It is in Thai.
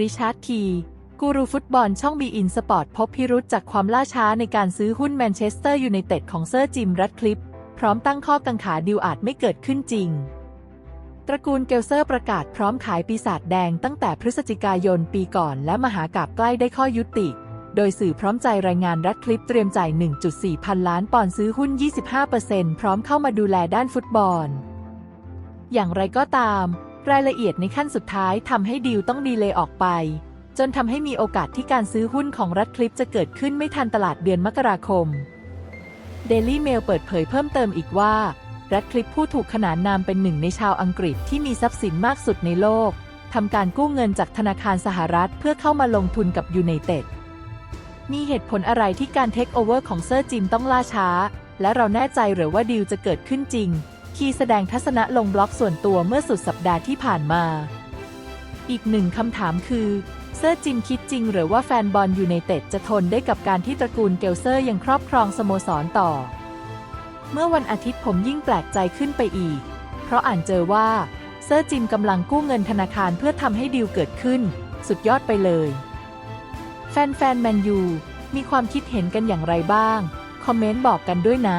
ริชาร์ดคีกูรูฟุตบอลช่องบีอินสปอร์ตพบพิรุษจากความล่าช้าในการซื้อหุ้นแมนเชสเตอร์ยูไนเต็ดของเซอร์จิมรัดคลิป พร้อมตั้งข้อกังขาดิวอาจไม่เกิดขึ้นจริง ตระกูลเกลเซอร์ประกาศพร้อมขายปีศาจแดงตั้งแต่พฤศจิกายนปีก่อนและมหากาบใกล้ได้ข้อยุติ โดยสื่อพร้อมใจรายงานรัดคลิปเตรียมจ่าย 1.4 พันล้านปอนด์ซื้อหุ้น 25%พร้อมเข้ามาดูแลด้านฟุตบอล อย่างไรก็ตาม รายละเอียดในขั้นสุดท้ายทำให้ดีลต้องดีเลย์ออกไป จนทำให้มีโอกาสที่การซื้อหุ้นของรัฐคลิปจะเกิดขึ้นไม่ทันตลาดเดือนมกราคม Daily Mail เปิดเผยเพิ่มเติมอีกว่า รัฐคลิปผู้ถูกขนานนามเป็นหนึ่งในชาวอังกฤษที่มีทรัพย์สินมากสุดในโลกทำการกู้เงินจากธนาคารสหรัฐเพื่อเข้ามาลงทุนกับยูไนเต็ดมีเหตุผลอะไรที่การเทคโอเวอร์ของเซอร์จิมต้องล่าช้า และเราแน่ใจหรือว่าดีลจะเกิดขึ้นจริง คีแสดงทัศนะลงบล็อกส่วนตัวเมื่อสุดสัปดาห์ที่ผ่านมา อีกหนึ่งคำถามคือ เซอร์จิมคิดจริงหรือว่าแฟนบอลยูไนเต็ดจะทนได้กับการที่ตระกูลเกลเซอร์ยังครอบครองสโมสรต่อ เมื่อวันอาทิตย์ผมยิ่งแปลกใจขึ้นไปอีก เพราะอ่านเจอว่า เซอร์จิมกำลังกู้เงินธนาคารเพื่อทำให้ดีลเกิดขึ้น สุดยอดไปเลย แฟนๆแมนยูมีความคิดเห็นกันอย่างไรบ้าง คอมเมนต์บอกกันด้วยนะ